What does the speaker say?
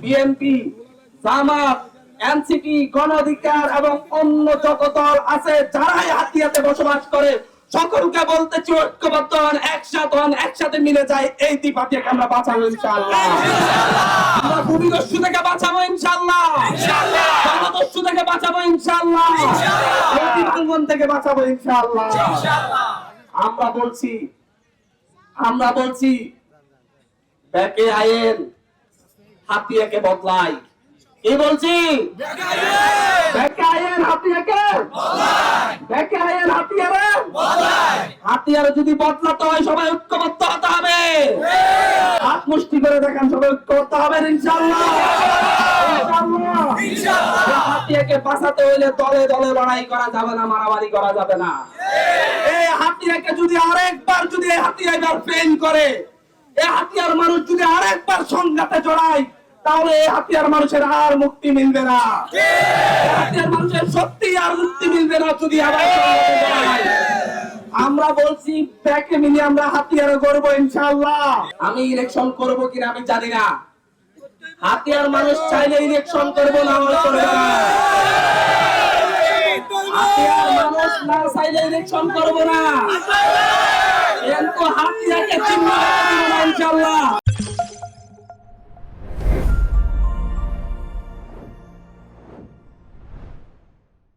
BNP জামাত NCP গণ অধিকার এবং অন্য যত দল আছে যারাই হাতিয়াতে বসবাস করে সকলকে বলতে ঐক্যবদ্ধ হন, একসাথে হন, একসাথে মিলে যায় এই দ্বিপাটিকে আমরা বাঁচাবো আমরা ভূমিদস্যু থেকে বাঁচাবো থেকে বাঁচাবো থেকে বাঁচাবো আমরা বলছি আমরা বলছি, ব্যাকে আইন, হাতিয়াকে বদলাই। কি বলছি? ব্যাকে আইন হাতিয়াকে হাতিয়ারে হাতিয়ার যদি বদলাতে হয় সবাই ঐক্যবদ্ধ হতে হবে। হাত মুষ্টি করে দেখেন সবাই ঐক্য করতে হবে ইনশাআল্লাহ। ইনশাআল্লাহ হাতিয়াকে বাঁচাতে হইলে দলে দলে লড়াই করা যাবে না মারামারি করা যাবে না। এই হাতিয়াকে যদি আরেকবার যদি হাতিয়া এবার ফেল করে এই হাতিয়ার মানুষ যদি আরেকবার সংঘাতে জড়ায় তাহলে এই হাতিয়ার মানুষের আর মুক্তি মিলবে না। হাতিয়ার মানুষের সত্যি আর মুক্তি মিলবে না যদি আবার আমরা বলছি, ব্যাকে মিলিয়ে আমরা হাতিয়ার করব ইনশাআল্লাহ। আমি ইলেকশন করব কিনা আমি জানি না। হাতিয়ার মানুষ চাইলে ইলেকশন করব না করব না। হাতিয়ার মানুষ না চাইলে ইলেকশন করব না। কিন্তু হাতিয়াকে চিহ্ন